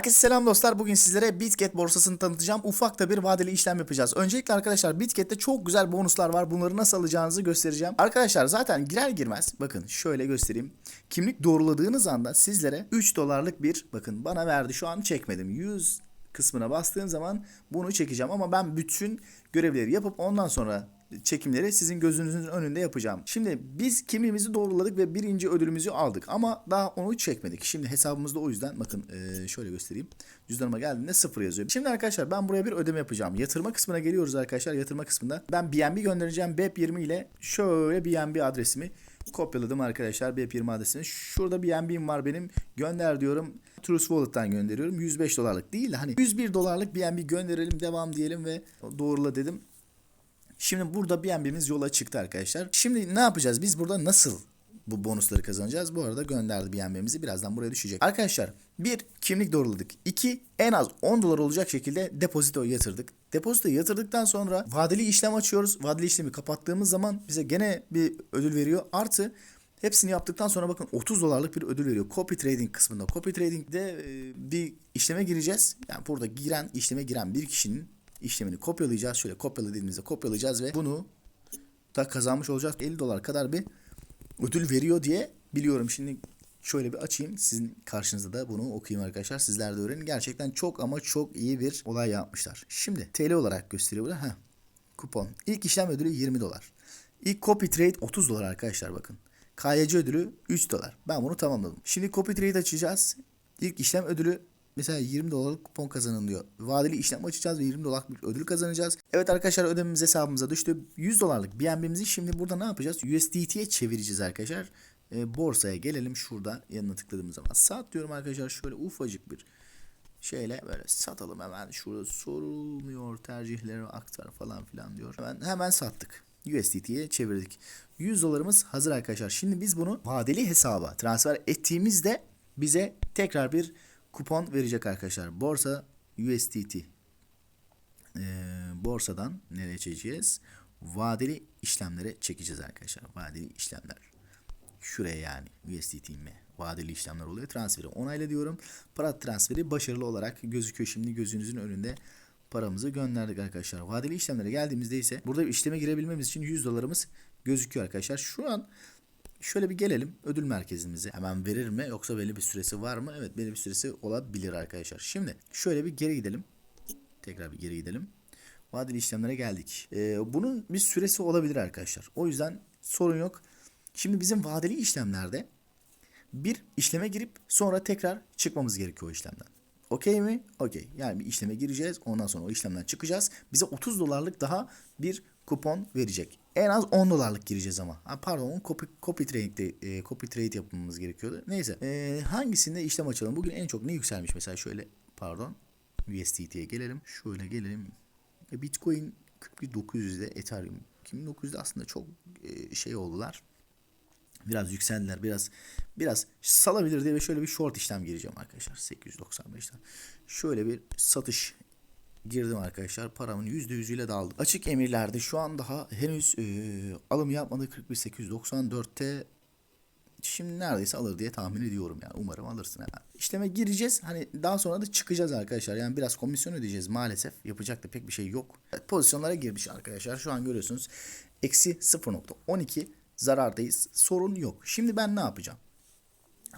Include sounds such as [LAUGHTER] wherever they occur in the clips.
Herkese selam dostlar. Bugün sizlere Bitget borsasını tanıtacağım. Ufak da bir vadeli işlem yapacağız. Öncelikle arkadaşlar Bitget'te çok güzel bonuslar var. Bunları nasıl alacağınızı göstereceğim. Arkadaşlar zaten girer girmez bakın şöyle göstereyim. Kimlik doğruladığınız anda sizlere 3 dolarlık bir bakın bana verdi. Şu an çekmedim. 100 kısmına bastığım zaman bunu çekeceğim ama ben bütün görevleri yapıp ondan sonra çekimleri sizin gözünüzün önünde yapacağım. Şimdi biz kimliğimizi doğruladık ve birinci ödülümüzü aldık ama daha onu çekmedik. Şimdi hesabımızda o yüzden bakın şöyle göstereyim. Cüzdanıma geldiğinde sıfır yazıyor. Şimdi arkadaşlar ben buraya bir ödeme yapacağım. Yatırma kısmına geliyoruz arkadaşlar. Yatırma kısmında ben BNB göndereceğim. BEP20 ile şöyle BNB adresimi kopyaladım arkadaşlar BEP20 adresini. Şurada BNB'm var benim. Gönder diyorum. Trust Wallet'tan gönderiyorum. 105 dolarlık değil de hani 101 dolarlık BNB gönderelim devam diyelim ve doğrula dedim. Şimdi burada BNB'miz yola çıktı arkadaşlar. Şimdi ne yapacağız? Biz burada nasıl bu bonusları kazanacağız? Bu arada gönderdi BNB'mizi. Birazdan buraya düşecek. Arkadaşlar bir kimlik doğruladık. İki en az 10 dolar olacak şekilde depozito yatırdık. Depozito yatırdıktan sonra vadeli işlem açıyoruz. Vadeli işlemi kapattığımız zaman bize gene bir ödül veriyor. Artı Hepsini yaptıktan sonra bakın 30 dolarlık bir ödül veriyor. Copy trading kısmında. Copy trading'de bir işleme gireceğiz. Yani burada giren, işleme giren bir kişinin işlemini kopyalayacağız. Şöyle kopyala dediğimizde kopyalayacağız ve bunu da kazanmış olacağız. 50 dolar kadar bir ödül veriyor diye biliyorum. Şimdi şöyle bir açayım. Sizin karşınızda da bunu okuyayım arkadaşlar. Sizler de öğrenin. Gerçekten çok ama çok iyi bir olay yapmışlar. Şimdi TL olarak gösteriyor burada. Heh. Kupon. İlk işlem ödülü 20 dolar. İlk copy trade 30 dolar arkadaşlar bakın. KYC ödülü 3 dolar. Ben bunu tamamladım. Şimdi copy trade açacağız. İlk işlem ödülü mesela 20 dolarlık kupon kazanın diyor. Vadeli işlem açacağız ve 20 dolarlık bir ödül kazanacağız. Evet arkadaşlar ödememiz hesabımıza düştü. 100 dolarlık BNB'mizi şimdi burada ne yapacağız? USDT'ye çevireceğiz arkadaşlar. E, borsaya gelelim şurada yanına tıkladığımız zaman. Sat diyorum arkadaşlar şöyle ufacık bir şeyle böyle satalım hemen şurada sorulmuyor tercihleri aktar falan filan diyor. Hemen hemen sattık. USDT'ye çevirdik. 100 dolarımız hazır arkadaşlar. Şimdi biz bunu vadeli hesaba transfer ettiğimizde bize tekrar bir kupon verecek arkadaşlar. Borsa USDT Ee, borsadan nereye çekeceğiz? Vadeli işlemlere çekeceğiz arkadaşlar. Vadeli işlemler. Şuraya yani USDT'me vadeli işlemler oluyor. Transferi onayla diyorum. Para transferi başarılı olarak gözüküyor şimdi gözünüzün önünde. Paramızı gönderdik arkadaşlar. Vadeli işlemlere geldiğimizde ise burada işleme girebilmemiz için 100 dolarımız gözüküyor arkadaşlar. Şu an şöyle bir gelelim ödül merkezimize. Hemen verir mi yoksa belli bir süresi var mı? Evet belli bir süresi olabilir arkadaşlar. Şimdi şöyle bir geri gidelim. Tekrar bir geri gidelim. Vadeli işlemlere geldik. Ee, bunun bir süresi olabilir arkadaşlar. O yüzden sorun yok. Şimdi bizim vadeli işlemlerde bir işleme girip sonra tekrar çıkmamız gerekiyor o işlemden. Okey mi? Okey. Yani bir işleme gireceğiz. Ondan sonra o işlemden çıkacağız. Bize 30 dolarlık daha bir kupon verecek. En az 10 dolarlık gireceğiz ama. Ha, pardon copy, copy, trade, e, copy trade yapmamız gerekiyordu. Neyse. E, hangisinde işlem açalım? Bugün en çok ne yükselmiş? Mesela şöyle pardon. USDT'ye gelelim. Şöyle gelelim. E, Bitcoin 41900'de Ethereum 2900'de aslında çok e, şey oldular biraz yükseldiler. Biraz biraz salabilir diye ve şöyle bir short işlem gireceğim arkadaşlar. 895'ten. Şöyle bir satış girdim arkadaşlar. Paramın %100'üyle daldım. Açık emirlerde şu an daha henüz e, alım yapmadı. 41894'te Şimdi neredeyse alır diye tahmin ediyorum yani. Umarım alırsın hemen. İşleme gireceğiz. Hani daha sonra da çıkacağız arkadaşlar. Yani biraz komisyon ödeyeceğiz maalesef. Yapacak da pek bir şey yok. Pozisyonlara girmiş arkadaşlar. Şu an görüyorsunuz. Eksi 0.12 zarardayız. Sorun yok. Şimdi ben ne yapacağım?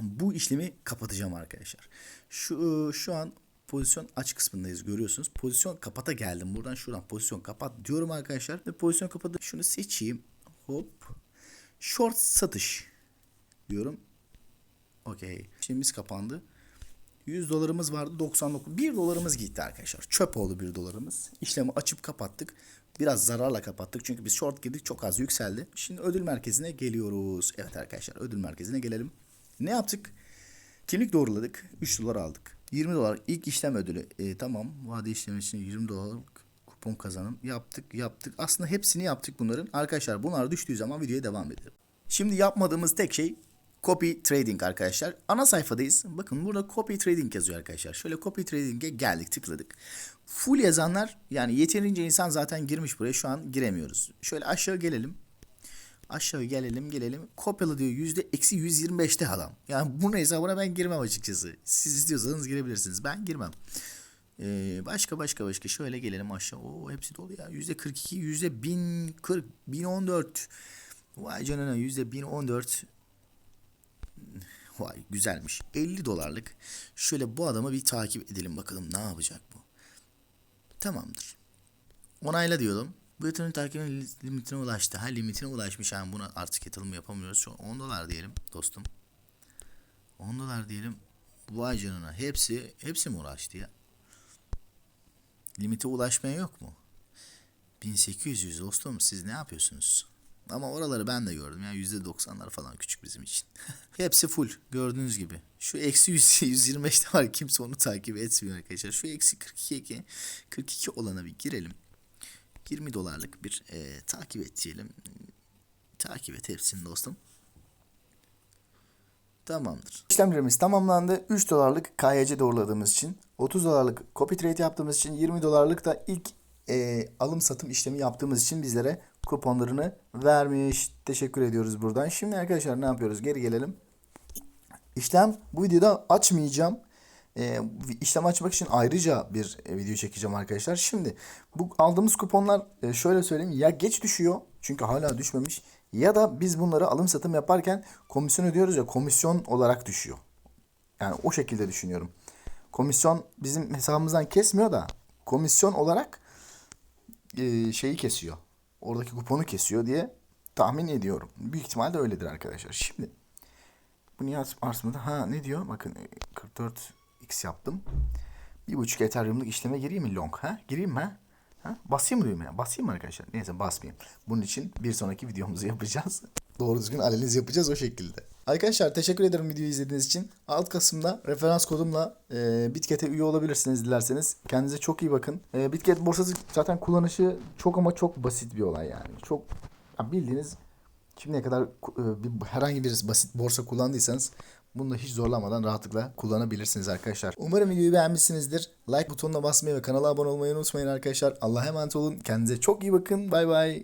Bu işlemi kapatacağım arkadaşlar. Şu şu an pozisyon aç kısmındayız görüyorsunuz. Pozisyon kapata geldim. Buradan şuradan pozisyon kapat diyorum arkadaşlar. Ve pozisyon kapatıp şunu seçeyim. Hop. Short satış diyorum. Okey. İşlemimiz kapandı. 100 dolarımız vardı 99. 1 dolarımız gitti arkadaşlar. Çöp oldu 1 dolarımız. İşlemi açıp kapattık. Biraz zararla kapattık çünkü biz short girdik çok az yükseldi. Şimdi ödül merkezine geliyoruz. Evet arkadaşlar ödül merkezine gelelim. Ne yaptık? Kimlik doğruladık. 3 dolar aldık. 20 dolar ilk işlem ödülü. E, tamam vade işlemi için 20 dolarlık kupon kazanım yaptık yaptık. Aslında hepsini yaptık bunların. Arkadaşlar bunlar düştüğü zaman videoya devam edelim. Şimdi yapmadığımız tek şey Copy Trading arkadaşlar. Ana sayfadayız. Bakın burada Copy Trading yazıyor arkadaşlar. Şöyle Copy Trading'e geldik tıkladık. Full yazanlar yani yeterince insan zaten girmiş buraya şu an giremiyoruz. Şöyle aşağı gelelim. Aşağı gelelim gelelim. Kopyala diyor yüzde eksi 125'te adam. Yani bunun hesabına ben girmem açıkçası. Siz istiyorsanız girebilirsiniz. Ben girmem. Ee, başka başka başka şöyle gelelim aşağı. Oo hepsi dolu ya. Yüzde 42, yüzde 1040, 1014. Vay canına yüzde 1014. Vay güzelmiş. 50 dolarlık. Şöyle bu adamı bir takip edelim bakalım ne yapacak bu. Tamamdır. Onayla diyorum. Bu yatırım takibinin li- limitine ulaştı. Ha limitine ulaşmış. Yani buna artık yatırım yapamıyoruz. Şu an 10 dolar diyelim dostum. 10 dolar diyelim. Vay canına. Hepsi hepsi mi ulaştı ya? Limite ulaşmaya yok mu? 1800 yüz dostum siz ne yapıyorsunuz? Ama oraları ben de gördüm ya %90'lar falan küçük bizim için. [LAUGHS] Hepsi full gördüğünüz gibi. Şu eksi 100, 125'te [LAUGHS] var kimse onu takip etmiyor arkadaşlar. Şu eksi 42, 42 olana bir girelim. 20 dolarlık bir e, takip et diyelim. Takip et hepsini dostum. Tamamdır. İşlemlerimiz tamamlandı. 3 dolarlık KYC doğruladığımız için, 30 dolarlık copy trade yaptığımız için, 20 dolarlık da ilk e, alım satım işlemi yaptığımız için bizlere kuponlarını vermiş. Teşekkür ediyoruz buradan. Şimdi arkadaşlar ne yapıyoruz? Geri gelelim. İşlem bu videoda açmayacağım e, işlem açmak için ayrıca bir e, video çekeceğim arkadaşlar. Şimdi bu aldığımız kuponlar e, şöyle söyleyeyim ya geç düşüyor çünkü hala düşmemiş ya da biz bunları alım satım yaparken komisyon ödüyoruz ya komisyon olarak düşüyor. Yani o şekilde düşünüyorum. Komisyon bizim hesabımızdan kesmiyor da komisyon olarak e, şeyi kesiyor. Oradaki kuponu kesiyor diye tahmin ediyorum. Büyük ihtimalle öyledir arkadaşlar. Şimdi bu niye arsımda? Ha ne diyor? Bakın e, 44 X yaptım. Bir buçuk Ethereum'luk işleme gireyim mi long? Ha? Gireyim mi? Ha? ha? Basayım mı düğmeye? Basayım mı arkadaşlar? Neyse basmayayım. Bunun için bir sonraki videomuzu [LAUGHS] yapacağız. Doğru düzgün analiz yapacağız o şekilde. Arkadaşlar teşekkür ederim videoyu izlediğiniz için. Alt Kasım'da referans kodumla e, Bitket'e üye olabilirsiniz dilerseniz. Kendinize çok iyi bakın. E, Bitket borsası zaten kullanışı çok ama çok basit bir olay yani. Çok ya bildiğiniz şimdiye kadar e, bir, herhangi bir basit borsa kullandıysanız bunu da hiç zorlamadan rahatlıkla kullanabilirsiniz arkadaşlar. Umarım videoyu beğenmişsinizdir. Like butonuna basmayı ve kanala abone olmayı unutmayın arkadaşlar. Allah'a emanet olun. Kendinize çok iyi bakın. Bay bay.